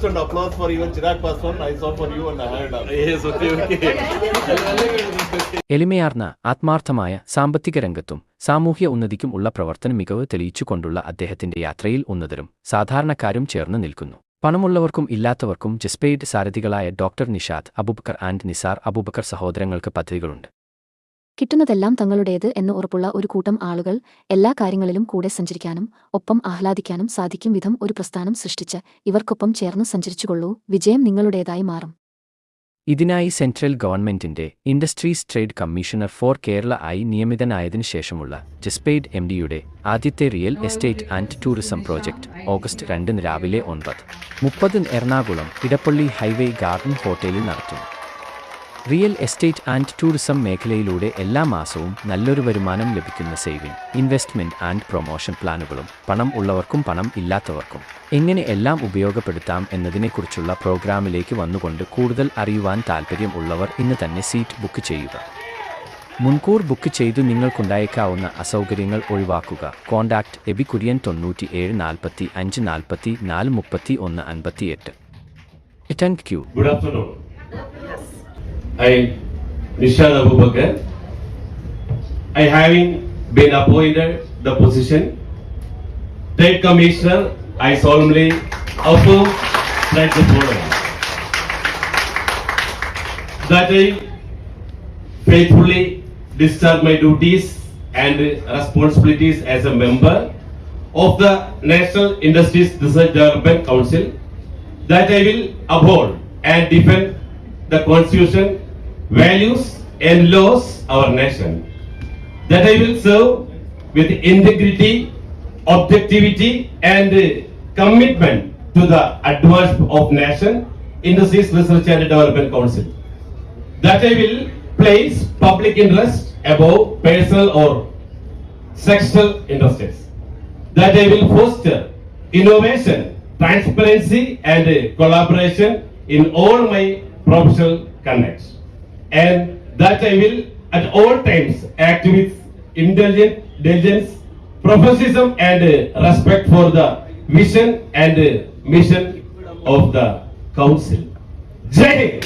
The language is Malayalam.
And applause for even Chirag Paswan. I saw for you and I heard. of- Yes, okay, okay. എളിമയാർന്ന ആത്മാർത്ഥമായ സാമ്പത്തിക രംഗത്തും സാമൂഹ്യ ഉന്നതിക്കും ഉള്ള പ്രവർത്തന മികവ് തെളിയിച്ചുകൊണ്ടുള്ള അദ്ദേഹത്തിന്റെ യാത്രയിൽ ഉന്നതരും സാധാരണക്കാരും ചേർന്ന് നിൽക്കുന്നു പണമുള്ളവർക്കും ഇല്ലാത്തവർക്കും ജസ്പെയ്ഡ് സാരഥികളായ ഡോക്ടർ നിഷാദ് അബൂബക്കർ ആൻഡ് നിസാർ അബൂബക്കർ സഹോദരങ്ങൾക്ക് പദ്ധതികളുണ്ട് കിട്ടുന്നതെല്ലാം തങ്ങളുടേത് എന്ന് ഉറപ്പുള്ള ഒരു കൂട്ടം ആളുകൾ എല്ലാ കാര്യങ്ങളിലും കൂടെ സഞ്ചരിക്കാനും ഒപ്പം ആഹ്ലാദിക്കാനും സാധിക്കും വിധം ഒരു പ്രസ്ഥാനം സൃഷ്ടിച്ച് ഇവർക്കൊപ്പം ചേർന്ന് സഞ്ചരിച്ചുകൊള്ളൂ. വിജയം നിങ്ങളുടേതായി മാറും. ഇതിനായി സെൻട്രൽ ഗവൺമെന്റിന്റെ industries trade commissioner for Kerala ആയി നിയമിതനായതിനു ശേഷമുള്ള ജസ്പെയ്ഡ് എം ഡിയുടെ ആദ്യത്തെ real estate and tourism project August രണ്ടിന് രാവിലെ ഒൻപത്. മുപ്പതിന് എറണാകുളം ഇടപ്പള്ളി ഹൈവേ ഗാർഡൻ ഹോട്ടലിൽ നടത്തും റിയൽ എസ്റ്റേറ്റ് ആൻഡ് ടൂറിസം മേഖലയിലൂടെ എല്ലാ മാസവും നല്ലൊരു വരുമാനം ലഭിക്കുന്ന സേവിംഗ് ഇൻവെസ്റ്റ്മെന്റ് ആൻഡ് പ്രൊമോഷൻ പ്ലാനുകളും പണം ഉള്ളവർക്കും പണം ഇല്ലാത്തവർക്കും. എങ്ങനെ എല്ലാം ഉപയോഗപ്പെടുത്താം എന്നതിനെക്കുറിച്ചുള്ള പ്രോഗ്രാമിലേക്ക് വന്നുകൊണ്ട് കൂടുതൽ അറിയുവാൻ താൽപ്പര്യം ഉള്ളവർ ഇന്ന് തന്നെ സീറ്റ് ബുക്ക് ചെയ്യുക. മുൻകൂർ ബുക്ക് ചെയ്തു നിങ്ങൾക്കുണ്ടായേക്കാവുന്ന അസൗകര്യങ്ങൾ ഒഴിവാക്കുക. കോൺടാക്ട് എബി കുര്യൻ തൊണ്ണൂറ്റി ഏഴ് നാൽപ്പത്തി അഞ്ച് നാൽപ്പത്തി നാല് മുപ്പത്തി ഒന്ന് അൻപത്തിയെട്ട്. എട്ട് Q good afternoon. I, Nishad Abubakar, I having been appointed the position Trade Commissioner, I solemnly that the following. That I faithfully discharge my duties and responsibilities as a member of the National Industries Research Development Council that I will uphold and defend the Constitution, values and laws our nation. That I will serve with integrity, objectivity and uh, commitment to the advancement of nation, industries, research and development council. That I will place public interest above personal or sexual interests that I will foster innovation, transparency, and uh, collaboration in all my professional connects, and that I will at all times act with intelligent diligence, professionalism, and uh, respect for the vision and uh, mission of the council. Jai.